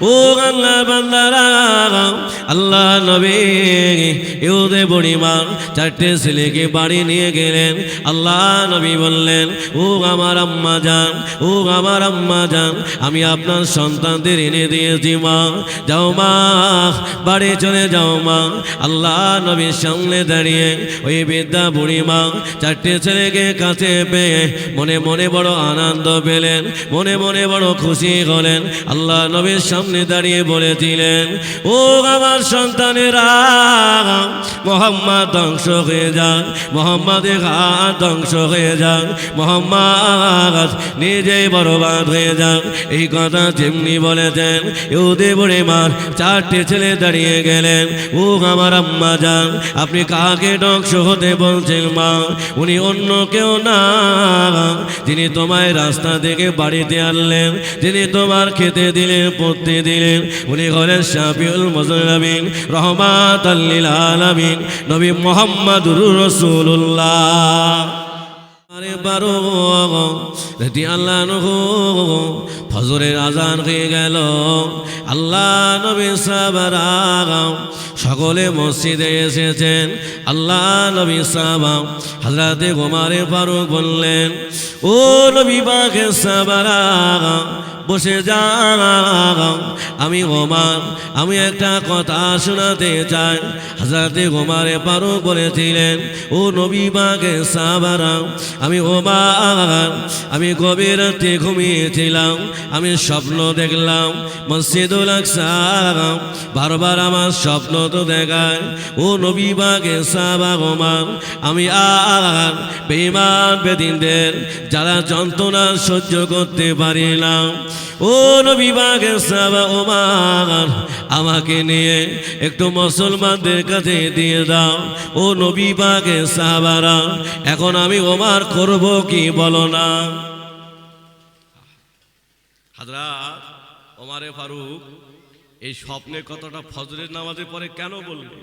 ও আল্লাহ বান্দারা, আল্লাহ নবী ইউদে বুড়িমা চারটে ছেলেকে বাড়ি নিয়ে গেলেন। আল্লাহ নবী বললেন, ও আমার আম্মা যান, ও আমার আম্মা যান, আমি আপনার সন্তানদের এনে দিয়েছি, মা। যাও মা, বাড়ি চলে যাও মা। আল্লাহ নবীর সামনে দাঁড়িয়ে ওই বিদ্যা বুড়ি মা চারটে ছেলেকে কাছে পেয়ে মনে মনে বড় আনন্দ পেলেন, মনে মনে বড় খুশি হলেন। আল্লাহ নবীর সামনে দাঁড়িয়ে বলেছিলেন, ও আমার সন্তানেরা, মোহাম্মদ ধ্বংস হয়ে যান মোহাম্মদের হাত ধ্বংস হয়ে যান মোহাম্মদ নিজেই বরবাদ হয়ে যান এই কথা যেমনি বলেছেন ইউদে বুড়ি মার চারটে ছেলে দাঁড়িয়ে গেলেন, ও আমার আম্মা যান, আপনি কাকে ধ্বংস হতে বলছেন মা? উনি অন্য কেউ না, যিনি তোমায় রাস্তা থেকে বাড়িতে আনলেন, যিনি তোমার খেতে দিলেন, পড়তে দিলেন। উনি হলেন শাফিউল মজলামিন রহমাত আল্লিল আলমিন নবী মোহাম্মদুর রসুল্লাহ আরে বারো রেটি আল্লাহ ফজরের আজান হয়ে গেল। আল্লাহ নবী সাহাবারা সকলে মসজিদে এসেছেন। আল্লাহ নবী সাহাবা হাজরাতে গোমারে ফারুক বললেন, ও নবী বাঘে সাহাবারা, বসে যা আমি ওমান আমি একটা কথা শোনাতে চাই। হাজারতে গোমারে পারো বলেছিলেন, ও নবী বাগে সাবারা আমি ওমান, আমি গভীর রাতে ঘুমিয়েছিলাম, আমি স্বপ্ন দেখলাম, মসজিদুল আকসা, বারবার আমার স্বপ্ন তো দেখায়, ও নবী বাগে সাবা গোমান আমি আর বেমান বেদিনদের যারা যন্ত্রণা সহ্য করতে পারিলাম। ও নবী বাগের সাবা ওমার আমাকে নিয়ে একটু মুসলমানদের কাছে দিয়ে দাও, ও নবী বাগের সাবারা এখন আমি ওমার করব কি বলো না? হাজরাত, ওমারে ফারুক, এই স্বপ্নের কথাটা ফজরের নামাজের পরে কেন বলবে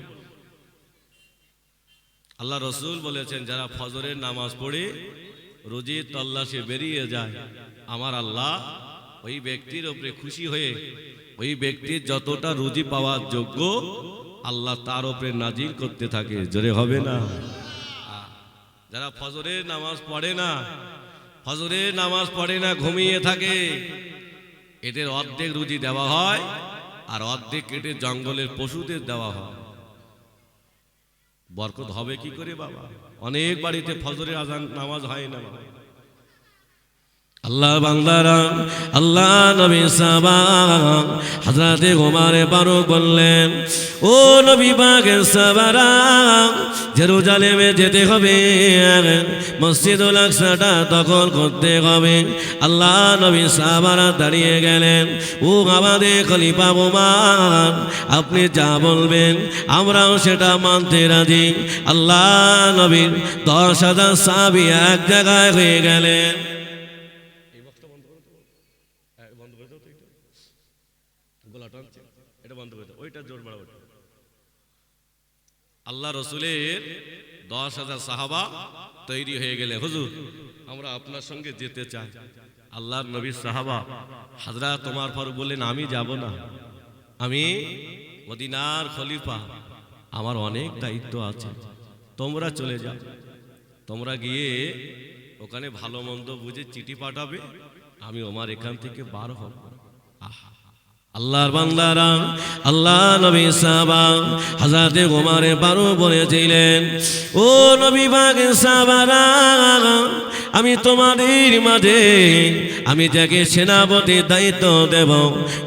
আল্লাহ রসুল বলেছেন, যারা ফজরের নামাজ পড়ে রোজি তল্লাশে বেরিয়ে যায়, আমার আল্লাহ ওই ব্যক্তির ওপরে খুশি হয়ে, ওই ব্যক্তির যতটা রুজি পাওয়ার যোগ্য, আল্লাহ তার ওপরে নাজিল করতে থাকে। জোরে হবে না? যারা ফজরের নামাজ পড়ে না, ফজরের নামাজ পড়ে না, ঘুমিয়ে থাকে, এদের অর্ধেক রুজি দেওয়া হয় আর অর্ধেক কেটে জঙ্গলের পশুদের দেওয়া হয়। বরকত হবে কি করে বাবা? অনেক বাড়িতে ফজরের আজান নামাজ হয় না আল্লাহ বাংলারা আল্লাহ নবী সাবা হাজরাতে গোমারে পারো বললেন, ও নবী বাগের সাবারা জেরুজালেমে যেতে হবে মসজিদুল আকসাটা দখল করতে হবে। আল্লাহ নবী সাহাবারা দাঁড়িয়ে গেলেন, ও আমাদের খলিফা বোমান আপনি যা বলবেন, আমরাও সেটা মানতে রাজি। আল্লাহ নবীর দশ হাজার সাবি এক জায়গায় হয়ে গেলেন এটা বন্ধ করে দাও ওইটা জোর বাড়া ওটা আল্লাহ রসুলের দশ হাজার সাহাবা তৈরি হয়ে গেলে। হুজুর, আমরা আপনার সঙ্গে যেতে চাই। আল্লাহর নবীর সাহাবা হাজরা তোমার ফারুক বললেন, আমি যাব না। আমি মদিনার খলিফা। আমার অনেক দায়িত্ব আছে। তোমরা চলে যাও। তোমরা গিয়ে ওখানে ভালো মন্দ বুঝে চিঠি পাঠাবে। আমি আমার এখান থেকে বার হব। আল্লাহর বান্দারা আল্লাহ নবী সাহাবা হাজাতে গোমারে বারো বলেছিলেন ও নবী বাগে সাহাবারা আমি তোমাদের মাঝে, আমি যাকে সেনাপতি দায়িত্ব দেব,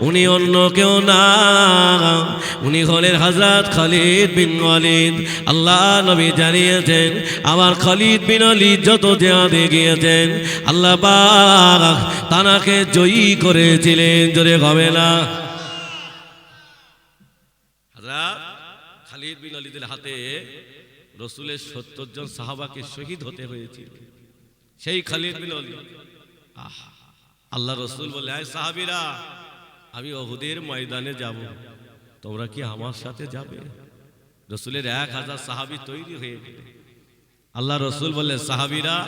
উনি অন্য কেউ না। উনি হলেন হাজরাত খালিদ বিন ওয়ালিদ। আল্লাহ নবী জানিয়েছেন, আমার খালিদ বিন ওয়ালিদ যত জেহাদে গিয়েছেন, আল্লাহ তানাকে জয়ী করেছিলেন। জোরে হবে না। খালিদ বিন ওয়ালিদের হাতে রসুলের সত্তর জন সাহাবাকে শহীদ হতে হয়েছিল। সেই খালিদ বিন আহ, আল্লাহ রসুল বলে, আয় সাহাবিরা, আমি অহুদের ময়দানে যাব। তোমরা কি আমার সাথে যাবে? রসুলের এক হাজার সাহাবি তৈরি হয়ে গেলে। আল্লাহ রসুল বললেন, সাহাবিরা,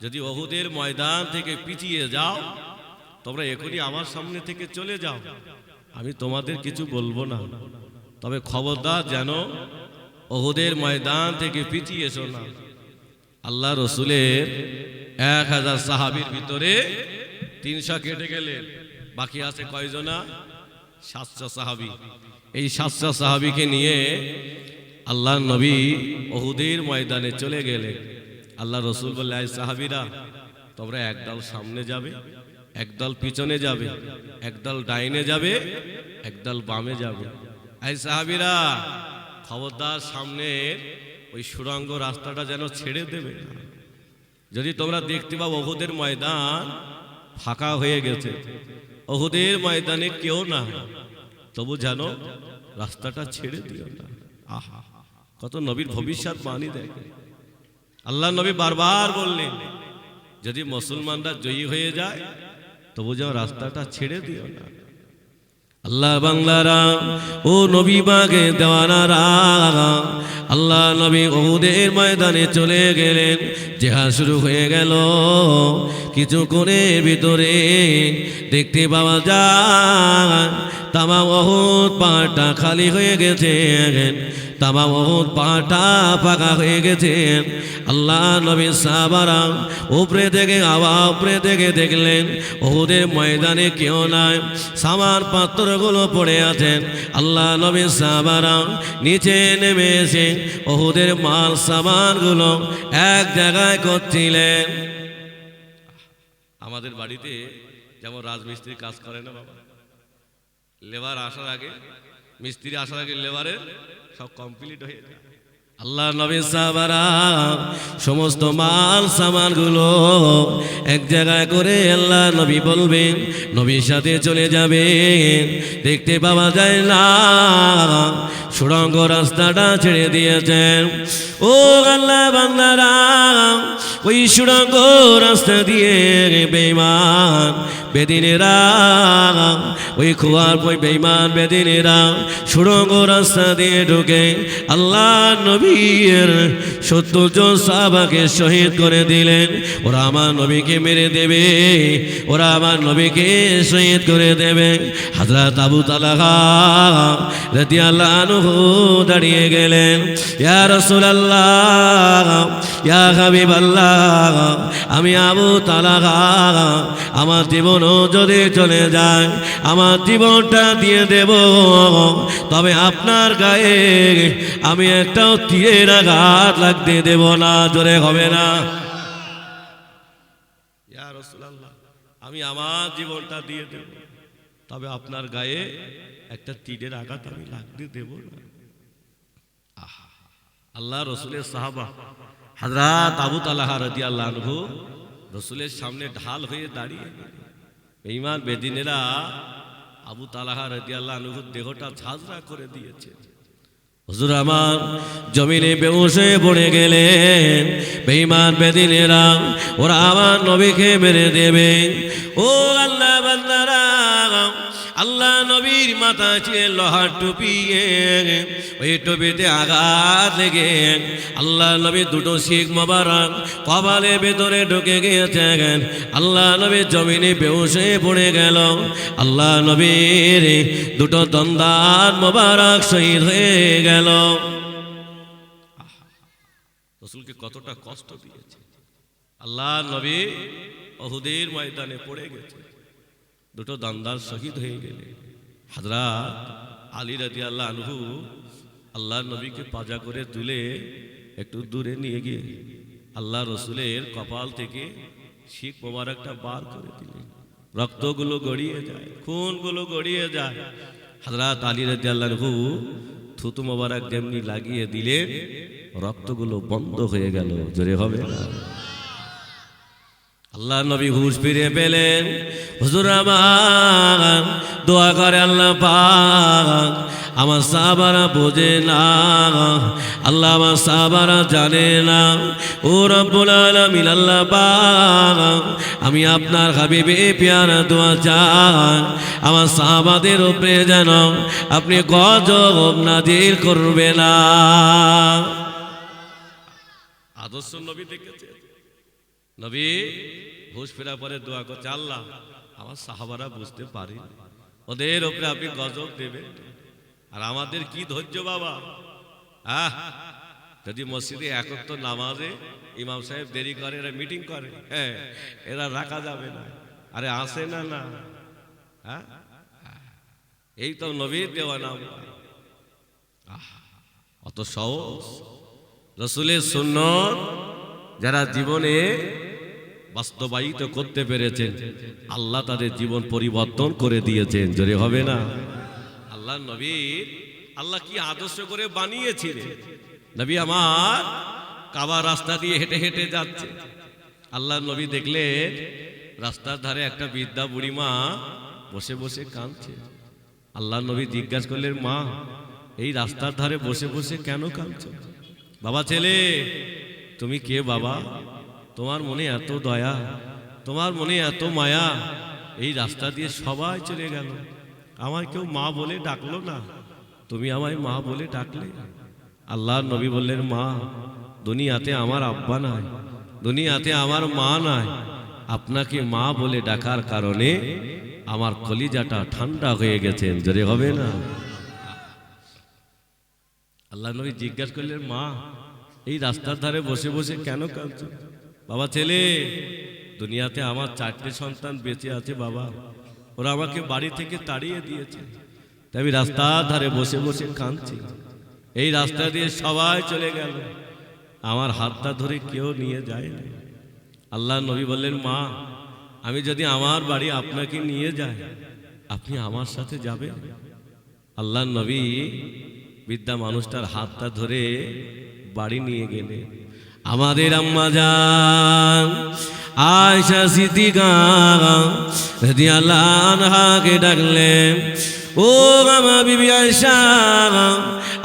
যদি অহুদের ময়দান থেকে পিছিয়ে যাও, তোমরা এখনই আমার সামনে থেকে চলে যাও। আমি তোমাদের কিছু বলব না। তবে খবরদার যেন অহুদের ময়দান থেকে পিছিয়ে এসো না। আল্লাহ রসুলের এক হাজার সাহাবির ভিতরে তিনশো কেটে গেলেন। বাকি আছে কয়জনা? সাতশো সাহাবি। এই সাতশো সাহাবিকে নিয়ে আল্লাহ নবী ওহুদের ময়দানে চলে গেলেন। আল্লাহ রসুল বললে আয় সাহাবিরা, তোমরা একদল সামনে যাবে, একদল পিছনে যাবে, একদল ডাইনে যাবে, একদল বামে যাবে। এই সাহাবিরা, খবরদার সামনে ওই সুরঙ্গ রাস্তাটা যেন ছেড়ে দেবে। যদি তোমরা দেখতে পাও অহুদের ময়দান ফাঁকা হয়ে গেছে, অহুদের ময়দানে কেউ না, তবু জানো রাস্তাটা ছেড়ে দিও না। আহা, কত নবীর ভবিষ্যৎ বাণী দেখে। আল্লাহ নবী বারবার বললেন, যদি মুসলমানরা জয়ী হয়ে যায়, তবু যেন রাস্তাটা ছেড়ে দিও না। আল্লাহ বাংলারা, ও নবী বাগে দেওয়ানারা, আল্লাহ নবী ওদের ময়দানে চলে গেলেন, জেহাদ শুরু হয়ে গেল। কিছু করে ভিতরে দেখতে পাওয়া যায় তামা বহুত পাটা খালি হয়ে গেছে। তামা বহুত পাটা ফাঁকা হয়ে গেছে। আল্লাহ নবী সাহাবারা উপরে থেকে আবার উপরে থেকে দেখলেন, ওদের ময়দানে কেউ নাই। সামার পাত্রগুলো পড়ে আছেন আল্লাহ নবী সাহাবারা নিচে নেমে এসে মাল সামানগুলো এক জায়গায় করছিলেন। আমাদের বাড়িতে যেমন রাজমিস্ত্রি কাজ করে না বাবা, লেবার আসার আগে মিস্ত্রি আসার আগে লেবারের সব কমপ্লিট হয়ে যায়। আল্লাহ নবী সাহাবারা সমস্ত মাল সামানগুলো এক জায়গায় করে আল্লাহ নবী বলবেন, নবীর সাথে চলে যাবে দেখতে পাওয়া যায় না, সুড়ঙ্গ রাস্তাটা ছেড়ে দিয়েছেন। ও আল্লাহ বান্দারা, ওই সুড়ঙ্গ রাস্তা দিয়ে বেইমান বেদিনেরা, ওই খোয়ার ওই বেইমান বেদিনেরা সুড়ঙ্গ রাস্তা দিয়ে ঢুকে আল্লাহ নবীর সত্তর জন শহীদ করে দিলেন। ওরা আমার নবীকে মেরে দেবে, ওরা আমার নবীকে শহীদ করে দেবে। হাজরাত আবু তালাহা আল্লাহ দাঁড়িয়ে গেলেন, ইয়া রাসূলুল্লাহ ইয়া হাবিবাল্লাহ, আমি আবু তালাহা, আমার জীবনও যদি চলে যায়, আমার জীবনটা দিয়ে দেব। তবে আপনার গায়ে আমি একটাও তীরের আঘাত লাগতে দেব না, জোরে হবে না। আমি আমার জীবনটা দিয়ে দেব। তবে আপনার গায়ে একটা তীরের আঘাত আমি লাগতে দেব না। আল্লাহ রসুলের সাহাবা। হাজরাত আবু তালাহা রাজি আল্লাহ আনহু রসুলের সামনে ঢাল হয়ে দাঁড়িয়ে বেঈমান, বেদিনেরা আবু তালাহা রাজি আল্লাহ আনহুর দেহটা ঝাঁঝরা করে দিয়েছে। হুজুর আমার জমিনে বেউস পড়ে গেলেন। বেঈমান, বেদিনেরা, ওরা আমার নবীকে মেরে দেবে। ও আল্লাহ বান্দারা আল্লাহ নবীর মাথা ছিল লোহার টুপি ওই টুপিতে আঘাত লেগে আল্লাহ নবী দুটো শিখ মোবারক কপালের ভেতরে ঢুকে গিয়েছেন। আল্লাহ নবী জমিনে বেউসে পড়ে গেল। আল্লাহ নবীর দুটো দন্দার মোবারক শহীদ হয়ে গেল। রসুলকে কতটা কষ্ট দিয়েছে। আল্লাহ নবী অহুদের ময়দানে পড়ে গেছে। দুটো দান্দার শহীদ হয়ে গেলে। হাজরা আলী রাজি আল্লাহ আনহু আল্লাহ নবীকে পাজা করে তুলে একটু দূরে নিয়ে গিয়ে আল্লাহ রসুলের কপাল থেকে শিখ মোবারকটা বার করে দিলেন। রক্তগুলো গড়িয়ে যায়, খুনগুলো গড়িয়ে যায়। হাজরাত আলী রাজি আল্লাহ আনহু থুতু মোবারক যেমনি লাগিয়ে দিলে রক্তগুলো বন্ধ হয়ে গেল। জোরে হবে না? আল্লাহ নবী হুশ ফিরে পেলেন। হুজুর আমার, দোয়া করে আল্লাহ পাক, আমার সাহাবারা বোঝে না, আল্লাহ আমার সাহাবারা জানে না। ও রব্বুল আলামিন, আল্লাহ পাক, আমি আপনার হাবিবে পেয়ারা দোয়া চাই। আমার সাহাবাদের উপরে যেন আপনি গজব নাজির করবে না। আদর্শ নবী দেখেছে নবী, হুশ ফেরা পরে দোয়া করছে, আল্লাহ, আমার সাহাবারা বুঝতে পারি ওদের ওপরে আপনি গজব দেবেন। আর আমাদের কি ধৈর্য বাবা? আহ, যদি মসজিদে একত্র নামাজে ইমাম সাহেব দেরি করে, এরা মিটিং করে হ্যাঁ এরা রাখা যাবে না। আরে আসে না না। হ্যাঁ? এই তো নবীর দেওয়া নাম। অত সহজ। রসুলের সুন্নত, যারা জীবনে বাস্তবায়িত করতে পেরেছেন। আল্লাহ তাদের জীবন পরিবর্তন করে দিয়েছেন। জোরে হবে না? আল্লাহ নবীর আল্লাহ কি আদর্শ করে বানিয়েছিলেন? নবী আমার কাবা রাস্তা দিয়ে হেঁটে হেঁটে যাচ্ছে। আল্লাহ নবী দেখলেন, রাস্তার ধারে একটা বিদ্যা বুড়িমা বসে বসে কাঁদছে। আল্লাহ নবী জিজ্ঞাসা করলেন, মা, এই রাস্তার ধারে বসে বসে কেন কাঁদছো? বাবা ছেলে, তুমি কে বাবা? তোমার মনে এত দয়া, তোমার মনে এত মায়া, এই রাস্তা দিয়ে সবাই চলে গেল। আমায় কেউ মা বলে ডাকলো না, তুমি আমায় মা বলে ডাকলে। আল্লাহর নবী বললেন, মা, দুনিয়াতে আমার আব্বা নাই, দুনিয়াতে আমার মা নাই। আপনাকে মা বলে ডাকার কারণে আমার কলিজাটা ঠান্ডা হয়ে গেছে, জোরে হবে না? আল্লাহ নবী জিজ্ঞাসা করলেন, মা, এই রাস্তার ধারে বসে বসে কেন কাঁদছো? বাবা, ছেলে, দুনিয়াতে আমার চারটে সন্তান বেঁচে আছে বাবা। ওরা আমাকে বাড়ি থেকে তাড়িয়ে দিয়েছে। তাই আমি রাস্তার ধারে বসে বসে কাঁদছি। এই রাস্তা দিয়ে সবাই চলে গেল। আমার হাতটা ধরে কেউ নিয়ে যায় না আল্লাহ নবী বললেন, মা, আমি যদি আমার বাড়ি আপনাকে নিয়ে যাই, আপনি আমার সাথে যাবেন? আল্লাহ নবী বিদ্যা মানুষটার হাতটা ধরে বাড়ি নিয়ে গেলে আমাদের আম্মা যান আয়সা সিদ্দিকা রাদিয়াল্লাহু আল্লাহ ডাকলেন ও মামা বিবি আয়সা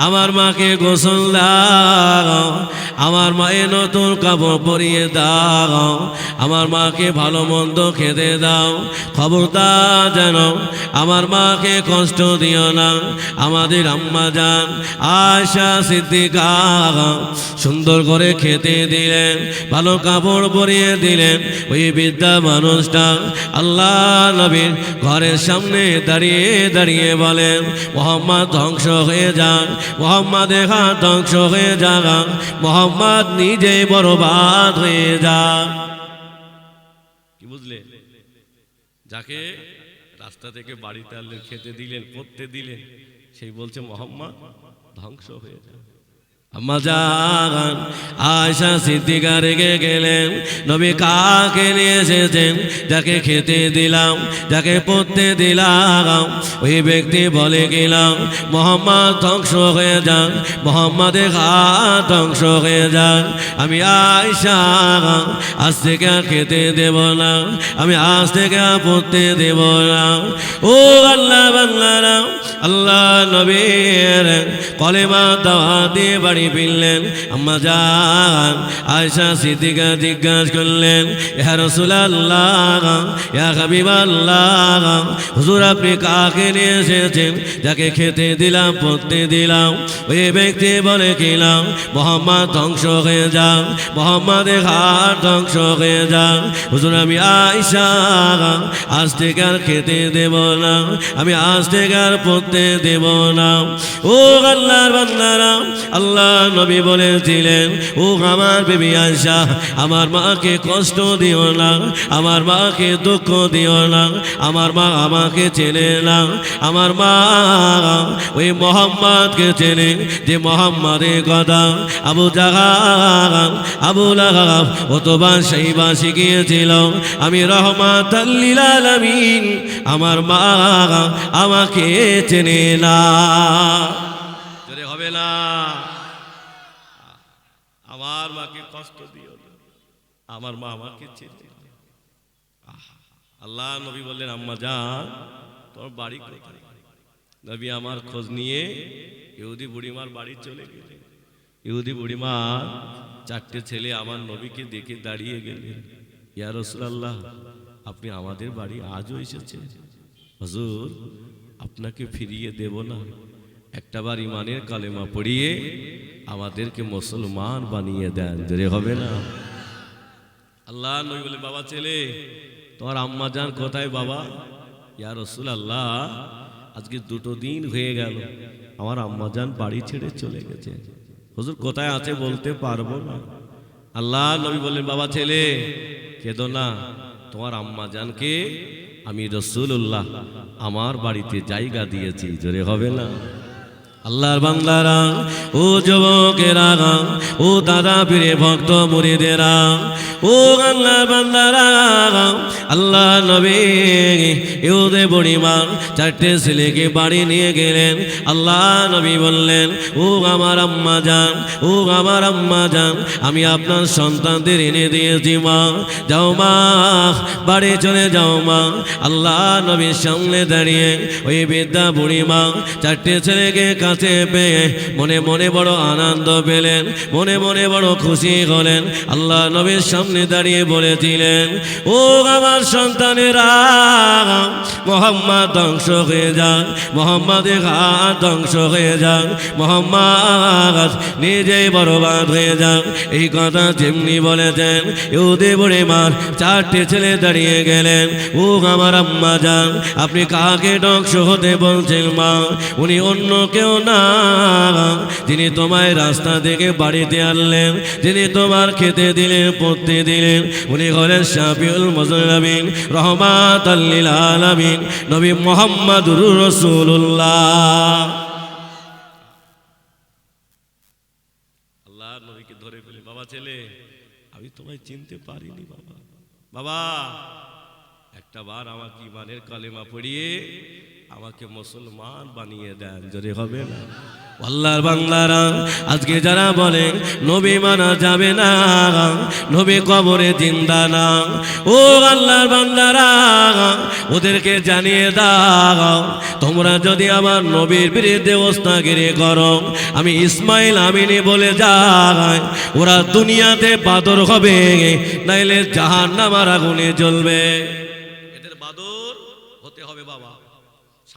আমার মাকে গোসল দাও। আমার মায়ের নতুন কাপড় পরিয়ে দাও। আমার মাকে ভালো মন্দ খেতে দাও। খবরদার যেন আমার মাকে কষ্ট দিও না। আমাদের আম্মা যান আয়সা সিদ্দিকা। সুন্দর করে খেতে দিলেন, ভালো কাপড় পরিয়ে দিলেন ওই বিদ্যা মানুষটা। আল্লাহ নবীর ঘরের সামনে দাঁড়িয়ে দাঁড়িয়ে বলেন, মোহাম্মদ ধ্বংস হয়ে যান মোহাম্মদ এখান ধ্বংস হয়ে যান মোহাম্মদ নিজে বরবাদ হয়ে যান কি বুঝলে? যাকে রাস্তা থেকে বাড়িতে আনলেন, খেতে দিলেন, পড়তে দিলেন, সেই বলছে, মোহাম্মদ, ধ্বংস হয়ে যান আম্মা জান আয়সা সিদ্দিকা গেলেন, নবী কাকে নিয়ে এসেছেন, যাকে খেতে দিলাম, যাকে পড়তে দিলাম, ওই ব্যক্তি বলে গেলাম, মোহাম্মদ ধ্বংস হয়ে যান, মোহাম্মদের হাত ধ্বংস হয়ে যান, আমি আয়সা আজ থেকে খেতে দেব না, আমি আজ থেকে পড়তে দেব না। ও আল্লাহ বাংলারা আল্লাহ নবীর কলেমা দাওয়া দিয়ে বাড়ি ফিরলেন আম্মা যান আয়সা সিদ্দিকা জিজ্ঞাসা করলেন, ইয়া রাসূলুল্লাহ, ইয়া হাবিবাল্লাহ, হুজুর আপনি কাকে নিয়ে এসেছেন? যাকে খেতে দিলাম, পড়তে দিলাম। ওই ব্যক্তি বলে কিলাম মোহাম্মদ ধ্বংস হয়ে যান, মোহাম্মদের হাত ধ্বংস হয়ে যান। হুজুর, আমি আয়সা আজ থেকে আর খেতে দেব না, আমি আজ থেকে আর পড়তে দেব না। ও আল্লাহর বান্দারা, আল্লাহ নবী বলেছিলেন, ও আমার বেবি আয়সা আমার মাকে কষ্ট দিও না, আমার মাকে দুঃখ দিও না, আমার মা আমাকে চেনে না, আমার মা ওই মোহাম্মদকে চেনে যে মোহাম্মদের কথা। আবু জাহান আবু লাহাব অতবা সেইবা শিখিয়েছিল আমি রহমাত আমার মা আমাকে চেনে না। হবে না। আমার মাকে কষ্ট দিও না। আমার মা আমাকে। আহা, আল্লাহ নবী বললেন আম্মা যান তোমার বাড়ি কোথায়? নবী আমার খোঁজ নিয়ে ইহুদি বুড়িমার বাড়ি চলে গেলেন। ইহুদি বুড়িমা চারটে ছেলে আমার নবীকে দেখে দাঁড়িয়ে গেলেন। ইয়া রসুলাল্লাহ আপনি আমাদের বাড়ি আজও এসেছেন? হজুর আপনাকে ফিরিয়ে দেব না। একটাবার ইমানের কালেমা পড়িয়ে আমাদেরকে মুসলমান বানিয়ে দেন। জোরে হবে না? আল্লাহ নবী বলে, বাবা ছেলে, তোমার আম্মা যান কোথায় বাবা? ইয়া রসুল আল্লাহ আজকে দুটো দিন হয়ে গেল, আমার আম্মাজান বাড়ি ছেড়ে চলে গেছে। হুজুর, কোথায় আছে বলতে পারব না। আল্লাহ নবী বললেন, বাবা ছেলে, কেঁদো না, তোমার আম্মা আম্মাজানকে আমি রসুল্লাহ আমার বাড়িতে জায়গা দিয়েছি। জোরে হবে না? আল্লাহর বাংলারা ও যুবকেরা, ও দাদা পীরে, ভক্ত মুরিদেরা ও আল্লাহর বান্দারা আল্লাহ নবী ইউদে বুড়িমা চারটে ছেলেকে বাড়ি নিয়ে গেলেন। আল্লাহ নবী বললেন, ও আমার আম্মা যান, ও আমার আম্মা যান, আমি আপনার সন্তানদের এনে দিয়েছি, মা। যাও মা, বাড়ি চলে যাও মা। আল্লাহ নবীর সামনে দাঁড়িয়ে ওই বিদ্যা বুড়িমা চারটে ছেলেকে কাছে পেয়ে মনে মনে বড় আনন্দ পেলেন, মনে মনে বড় খুশি হলেন। আল্লাহ নবীর সামনে দাঁড়িয়ে বলেছিলেন, ও আমার সন্তানেরা, মোহাম্মদ ধ্বংস হয়ে যান মোহাম্মদের হাত ধ্বংস হয়ে যান মোহাম্মদ নিজেই বরবাদ হয়ে যান এই কথা যেমনি বলেছেন ইউদে বুড়ে মার চারটে ছেলে দাঁড়িয়ে গেলেন, ও আমার আম্মা যান, আপনি কাকে ধ্বংস হতে বলছেন মা? উনি অন্য কেউ না। যিনি তোমায় রাস্তা থেকে বাড়িতে আনলেন, যিনি তোমার খেতে দিলেন, পড়তে দিলেন, উনি হলেন শাফিউল মজলামিন রহমাত আল্লিল আলামিন, নবী মোহাম্মদুর রসুল্লাহ ধরে বাবা আমি তোমায় চিনতে পারিনি বাবা। বাবা, একটা বার আমাকে ইমানের কালেমা পড়িয়ে আমাকে মুসলমান বানিয়ে দেন, যদি হবে না। আল্লাহর বাংলারা আজকে যারা বলে, নবী মানা যাবে না, নবী কবরে জিন্দা না। ও আল্লাহর বান্দারা, ওদেরকে জানিয়ে দাও, তোমরা যদি আমার নবীর বিরুদ্ধে ওস্তাগিরি করো, আমি ইসমাইল আমিনি বলে যাই, ওরা দুনিয়াতে বাদর হবে, নাইলে জাহান নামার আগুনে জ্বলবে। এদের বাদর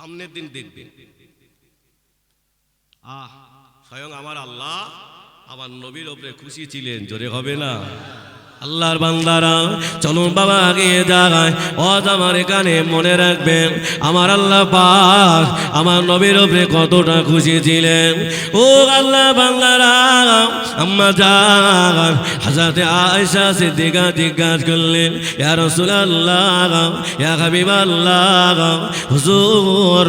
সামনের দিন দেখবে। আহ, স্বয়ং আমার আল্লাহ আমার নবীর ওপরে খুশি ছিলেন, জোরে হবে না? আল্লাহর বান্দারা চলুন বাবা আগে জাগায় অজ আমার এখানে মনে রাখবেন আমার আল্লাহ পাক আমার নবীর ওপরে কতটা খুশি ছিলেন। ও আল্লাহ বাংলারা আম্মা জাগান হাজাতে আয়সা সিদ্দিকা জিজ্ঞাসা করলেন ইয়ার ইয়া রাসূলুল্লাহ, ইয়া হাবিবাল্লাহ, হুজুর,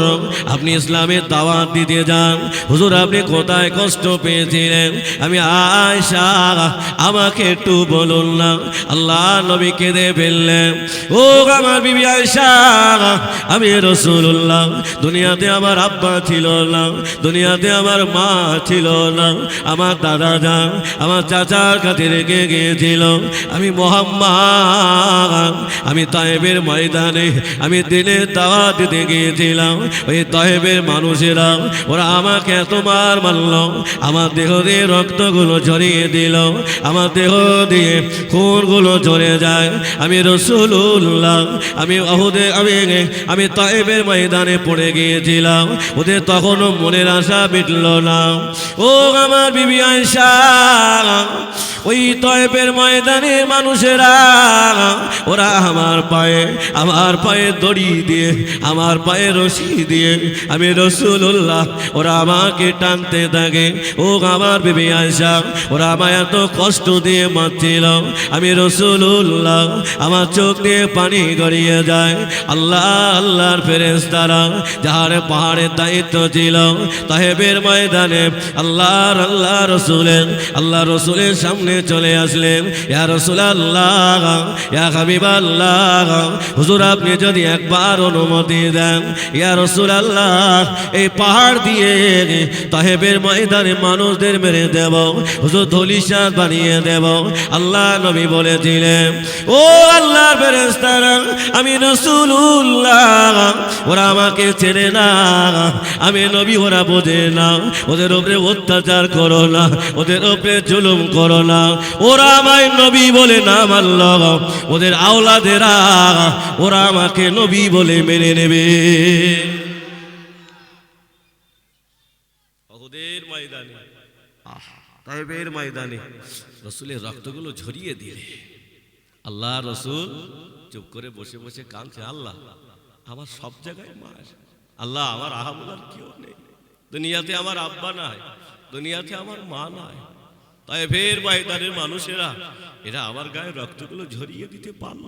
আপনি ইসলামের দাওয়াত দিতে যান। হুজুর, আপনি কোথায় কষ্ট পেয়েছিলেন? আমি আয়সা আমাকে একটু বলুন না। আল্লাহ নবী কেঁদে ফেললেন। ও আমার বিবি আয়সা আমি রসুল্লাহ দুনিয়াতে আমার আব্বা ছিল না, দুনিয়াতে আমার মা ছিল না, আমার দাদা যা আমার চাচার কাছে রেখে গিয়েছিল। আমি মোহাম্মদ, আমি তাহেবের ময়দানে, আমি দিনে দাওয়া দিতে গিয়েছিলাম। ওই তাহেবের মানুষেরা, ওরা আমাকে তোমার মানল আমার দেহ দিয়ে রক্তগুলো ঝরিয়ে দিল, আমার দেহ দিয়ে খুনগুলো ঝরে যায়। আমি রসুল রসুল্লাহ আমি অহুদে আমি আমি তাহেবের ময়দানে পড়ে গিয়েছিলাম। ওদের তখনও মনের আশা মিটল না। ও আমার বিবি আয়সা ওই তয়েবের ময়দানে মানুষেরা, ওরা আমার পায়ে আমার পায়ে দড়ি দিয়ে, আমার পায়ে রশি দিয়ে, আমি রসুল্লাহ ওরা আমাকে টানতে থাকে। ও আমার বেবি আয়সা ওরা আমায় এত কষ্ট দিয়ে মারছিল। আমি রসুল্লাহ আমার চোখ দিয়ে পানি গড়িয়ে যায়। আল্লাহ, আল্লাহর ফেরেস তারা যাহার পাহাড়ের দায়িত্ব ছিল, তাহেবের ময়দানে আল্লাহর আল্লাহ রসুলের আল্লাহ রসুলের সামনে চলে আসলেন। ইয়া রসুল আল্লাহ ইয়া হাবিব আল্লাহ হুজুর আপনি যদি একবার অনুমতি দেন। ইয়া রসুল আল্লাহ এই পাহাড় দিয়ে তাহেবের ময়দানে মানুষদের মেরে দেব, হুজুর ধলিশাত বানিয়ে দেব। আল্লাহ নবী বলেছিলেন, ও আল্লাহর ফেরেশতারা, আমি রসুল্লাহ ওরা আমাকে ছেড়ে না, আমি নবী ওরা বোঝে না, ওদের উপরে অত্যাচার করো না, ওদের উপরে জুলুম করো না, ওরা আমায় নবী বলে না মানল ওদের আওলাদেরা, ওরা আমাকে নবী বলে মেনে নেবে। ময়দানে তাইবের ময়দানে রসুলের রক্তগুলো ঝরিয়ে দিলে। আল্লাহ রসুল চুপ করে বসে বসে কাঁদছে, আল্লাহ, আমার সব জায়গায় মা আল্লাহ, আমার আহাবুলার কেউ নেই। দুনিয়াতে আমার আব্বা নাই, দুনিয়াতে আমার মা নাই। তাই ফের বাইদারের মানুষেরা, এরা আমার গায়ে রক্তগুলো ঝরিয়ে দিতে পারল।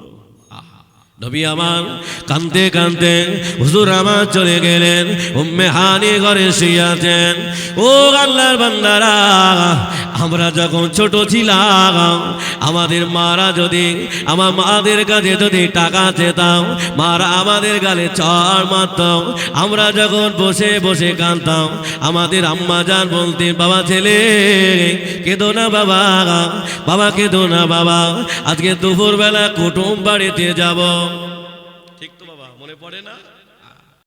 আহা, নবী আমার কানতে কানতে হুজুর আমার চলে গেলেন, উম্মে হানি ঘরে শুয়াছেন ও আল্লাহর বান্দারা আমরা যখন ছোট ছিলাম, আমাদের মারা যদি, আমার মাদের কাছে যদি টাকা চেতাম, মারা আমাদের গালে চড় মারতাম। আমরা যখন বসে বসে কানতাম আমাদের আম্মা যান বলতেন, বাবা ছেলে, কেঁদো না বাবা বাবা কেঁদো না বাবা, আজকে দুপুরবেলা কুটুম বাড়িতে যাব। ঠিক তো বাবা, মনে পড়ে না?